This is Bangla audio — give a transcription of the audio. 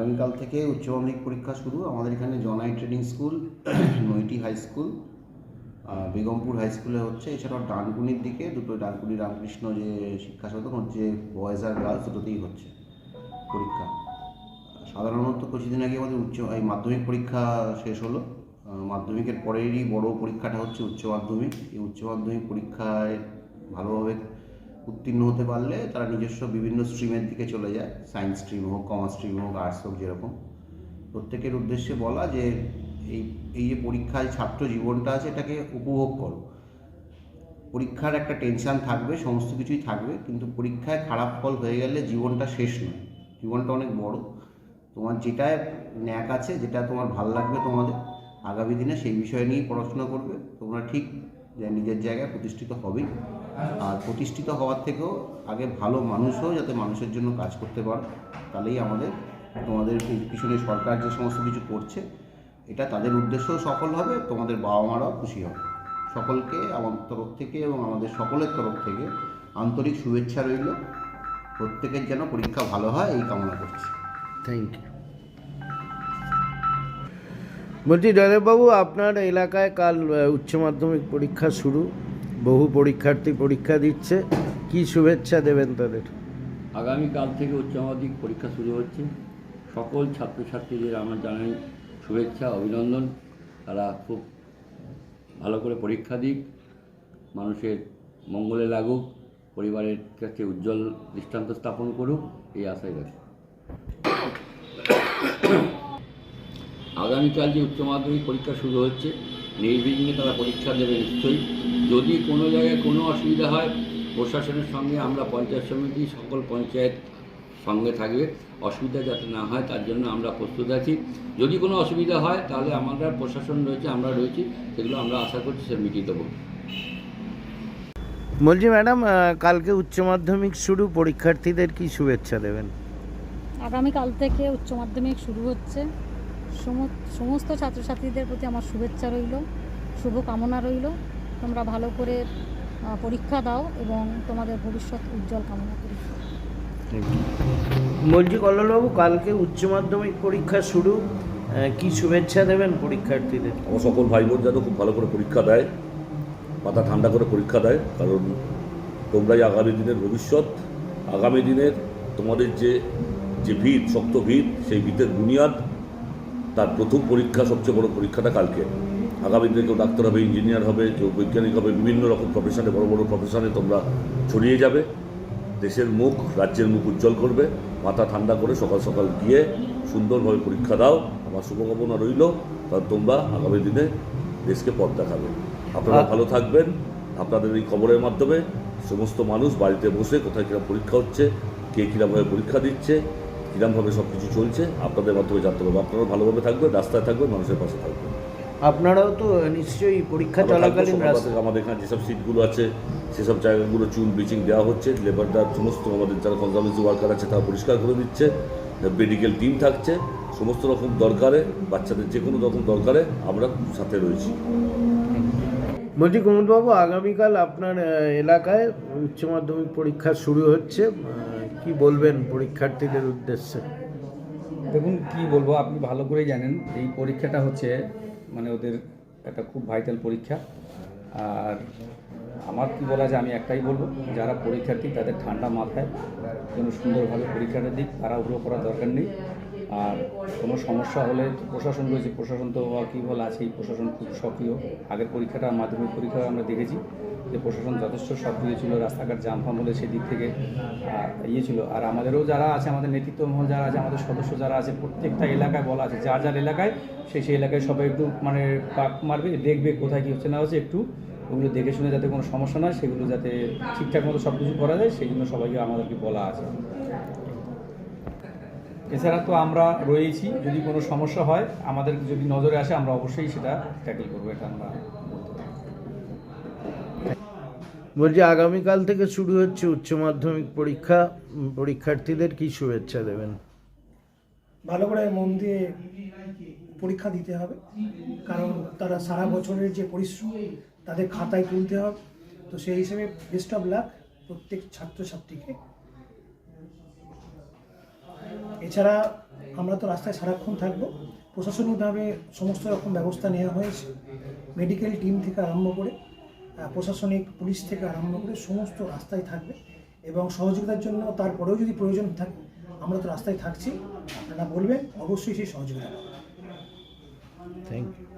আগামীকাল থেকে উচ্চ মাধ্যমিক পরীক্ষা শুরু। আমাদের এখানে Janai training school, Naiti high school Begampur high স্কুলে হচ্ছে। এছাড়াও ডানকুনির দিকে দুটো ডানকুনি রামকৃষ্ণ যে শিক্ষা সদন হচ্ছে বয়েজ আর গার্লস দুটোতেই হচ্ছে পরীক্ষা। সাধারণত কিছুদিন আগে আমাদের উচ্চ, এই মাধ্যমিক পরীক্ষা শেষ হলো। মাধ্যমিকের পরেরই বড় পরীক্ষাটা হচ্ছে উচ্চ মাধ্যমিক। এই উচ্চ মাধ্যমিক পরীক্ষায় ভালোভাবে উত্তীর্ণ হতে পারলে তারা নিজস্ব বিভিন্ন স্ট্রিমের দিকে চলে যায়। সায়েন্স স্ট্রিম হোক কমার্স স্ট্রিম হোক আর্টস হোক, যেরকম। প্রত্যেকের উদ্দেশ্যে বলা যে এই এই যে পরীক্ষায় ছাত্র জীবনটা আছে, এটাকে উপভোগ করো। পরীক্ষার একটা টেনশন থাকবে, সমস্ত কিছুই থাকবে, কিন্তু পরীক্ষায় খারাপ ফল হয়ে গেলে জীবনটা শেষ নয়। জীবনটা অনেক বড়। তোমার যেটায় ন্যাক আছে, যেটা তোমার ভালো লাগবে তোমাদের, আগামী দিনে সেই বিষয় নিয়েই পড়াশোনা করবে। তোমরা ঠিক যে নিজের জায়গায় প্রতিষ্ঠিত হবেই। আর প্রতিষ্ঠিত হওয়ার থেকেও আগে ভালো মানুষও যাতে মানুষের জন্য কাজ করতে পারো, তাহলেই আমাদের, তোমাদের পিছনে সরকার যে সমস্ত কিছু করছে, এটা তাদের উদ্দেশ্যও সফল হবে, তোমাদের বাবা মারাও খুশি হবে। সকলকে আমার তরফ থেকে এবং আমাদের সকলের তরফ থেকে আন্তরিক শুভেচ্ছা রইল। প্রত্যেকের যেন পরীক্ষা ভালো হয়, এই কামনা করছি। থ্যাংক ইউ বলছি, জয়দেববাবু, আপনার এলাকায় কাল উচ্চ মাধ্যমিক পরীক্ষা শুরু। বহু পরীক্ষার্থী পরীক্ষা দিচ্ছে। কি শুভেচ্ছা দেবেন তাদের? আগামীকাল থেকে উচ্চ মাধ্যমিক পরীক্ষা শুরু হচ্ছে। সকল ছাত্রছাত্রীদের আমার জানাই শুভেচ্ছা, অভিনন্দন। তারা খুব ভালো করে পরীক্ষা দিক। মানুষের মঙ্গলে লাগুক। পরিবারের কাছে উজ্জ্বল দৃষ্টান্ত স্থাপন করুক। এই আশাই রাখি আগামীকাল যে উচ্চ মাধ্যমিক পরীক্ষা শুরু হচ্ছে নির্বিঘ্নে তারা পরীক্ষা দেবে নিশ্চয়ই। যদি কোনো জায়গায় কোনো অসুবিধা হয় প্রশাসনের সঙ্গে আমরা পঞ্চায়েত সমিতি সকল পঞ্চায়েত সঙ্গে থাকবে। অসুবিধা যাতে না হয় তার জন্য আমরা প্রস্তুত আছি। যদি কোনো অসুবিধা হয় তাহলে আমরা প্রশাসন রয়েছে আমরা রয়েছি সেগুলো আমরা আশা করছি সে মিটিয়ে দেবো। বলছি ম্যাডাম কালকে উচ্চ মাধ্যমিক শুরু পরীক্ষার্থীদের কি শুভেচ্ছা দেবেন? আগামীকাল থেকে উচ্চ মাধ্যমিক শুরু হচ্ছে। সমস্ত ছাত্রছাত্রীদের প্রতি আমার শুভেচ্ছা রইল শুভ কামনা রইল। তোমরা ভালো করে পরীক্ষা দাও এবং তোমাদের ভবিষ্যৎ উজ্জ্বল কামনা করি। বলছি কল্লোলবাবু কালকে উচ্চ মাধ্যমিক পরীক্ষা শুরু কি শুভেচ্ছা দেবেন পরীক্ষার্থীদের? আমার সকল ভাই বোন যেন খুব ভালো করে পরীক্ষা দেয় মাথা ঠান্ডা করে পরীক্ষা দেয় কারণ তোমরাই আগামী দিনের ভবিষ্যৎ। আগামী দিনের তোমাদের যে যে ভিত শক্ত ভিত সেই ভিতের বুনিয়াদ তার প্রথম পরীক্ষা, সবচেয়ে বড় পরীক্ষাটা কালকে। আগামী দিনে কেউ ডাক্তার হবে, ইঞ্জিনিয়ার হবে, কেউ বৈজ্ঞানিক হবে, বিভিন্ন রকম প্রফেশনে বড় বড় প্রফেশনে তোমরা ছড়িয়ে যাবে। দেশের মুখ, রাজ্যের মুখ উজ্জ্বল করবে। মাথা ঠান্ডা করে সকাল সকাল গিয়ে সুন্দরভাবে পরীক্ষা দাও। আমার শুভকামনা রইল। কারণ তোমরা আগামী দিনে দেশকে পথ দেখাবে। আপনারা ভালো থাকবেন। আপনাদের এই খবরের মাধ্যমে সমস্ত মানুষ বাড়িতে বসে কোথায় কীরকম পরীক্ষা হচ্ছে, কে কীরকমভাবে পরীক্ষা দিচ্ছে কীরকমভাবে সব কিছু চলছে আপনাদের মাধ্যমে জানতে পারব। আপনারা ভালোভাবে থাকবেন রাস্তায় থাকবেন মানুষের পাশে থাকবেন আপনারাও তো নিশ্চয়ই পরীক্ষা চলাকালীন আমাদের এখানে যেসব সিটগুলো আছে সেসব জায়গাগুলো চুন ব্লিচিং দেওয়া হচ্ছে। লেবাররা সমস্ত আমাদের যারা কনজারভেন্সি ওয়ার্কার আছে তারা পরিষ্কার করে দিচ্ছে। মেডিকেল টিম থাকছে। সমস্ত রকম দরকারে বাচ্চাদের যে কোনো রকম দরকারে আমরা সাথে রয়েছি। বলছি কুমুদবাবু আগামীকাল আপনার এলাকায় উচ্চ মাধ্যমিক পরীক্ষা শুরু হচ্ছে। কি বলবেন পরীক্ষার্থীদের উদ্দেশ্যে? দেখুন, কি বলব, আপনি ভালো করেই জানেন, এই পরীক্ষাটা হচ্ছে মানে ওদের একটা খুব ভাইটাল পরীক্ষা। আর আমার কি বলা যায়, আমি একটাই বলব, যারা পরীক্ষার্থী, তাদের ঠান্ডা মাথায় যেন সুন্দরভাবে পরীক্ষাটা দিক, তারা উড়ো করার দরকার নেই। আর কোনো সমস্যা হলে প্রশাসন রয়েছে, প্রশাসন তো কী বলে আছে, এই প্রশাসন খুব সক্রিয়। আগের পরীক্ষাটা, মাধ্যমিক পরীক্ষা আমরা দেখেছি যে প্রশাসন যথেষ্ট সক্রিয় ছিল, রাস্তাঘাট জাম ফাম হলে সেদিক থেকে ইয়ে ছিল। আর আমাদেরও যারা আছে, আমাদের নেতৃত্ব মহল যারা আছে, আমাদের সদস্য যারা আছে, প্রত্যেকটা এলাকায় বলা আছে, যার যার এলাকায়, সেই সেই এলাকায় সবাই একটু মানে পাক মারবে, দেখবে কোথায় কী হচ্ছে, না হচ্ছে একটু ওগুলো দেখে শুনে যাতে কোনো সমস্যা না সেগুলো যাতে ঠিকঠাক মতো সব কিছু করা যায়, সেই জন্য সবাইকে আমাদেরকে বলা আছে। এছাড়া তো আমরা রয়েছি যদি কোনো সমস্যা হয় আমাদের যদি নজরে আসে আমরা অবশ্যই সেটা ট্যাকেল করব এটা আমরা বলছি আগামীকাল থেকে শুরু হচ্ছে উচ্চ মাধ্যমিক পরীক্ষা। পরীক্ষার্থীদের কি শুভেচ্ছা দেবেন? ভালো করে মন দিয়ে পরীক্ষা দিতে হবে কারণ তারা সারা বছরের যে পরিশ্রম তাদের খাতায় তুলতে হবে। তো সেই হিসেবে বেস্ট অফ লাক প্রত্যেক ছাত্রছাত্রীকে। এছাড়া আমরা তো রাস্তায় সারাক্ষণ থাকব। প্রশাসনিকভাবে সমস্ত রকম ব্যবস্থা নেওয়া হয়েছে। মেডিকেল টিম থেকে আরম্ভ করে প্রশাসনিক পুলিশ থেকে আরম্ভ করে সমস্ত রাস্তায় থাকবে এবং সহযোগিতার জন্য তারপরেও যদি প্রয়োজন থাকে, আমরা তো রাস্তায় থাকছি। আপনারা বলবেন, অবশ্যই সেই সহযোগিতা। Thank you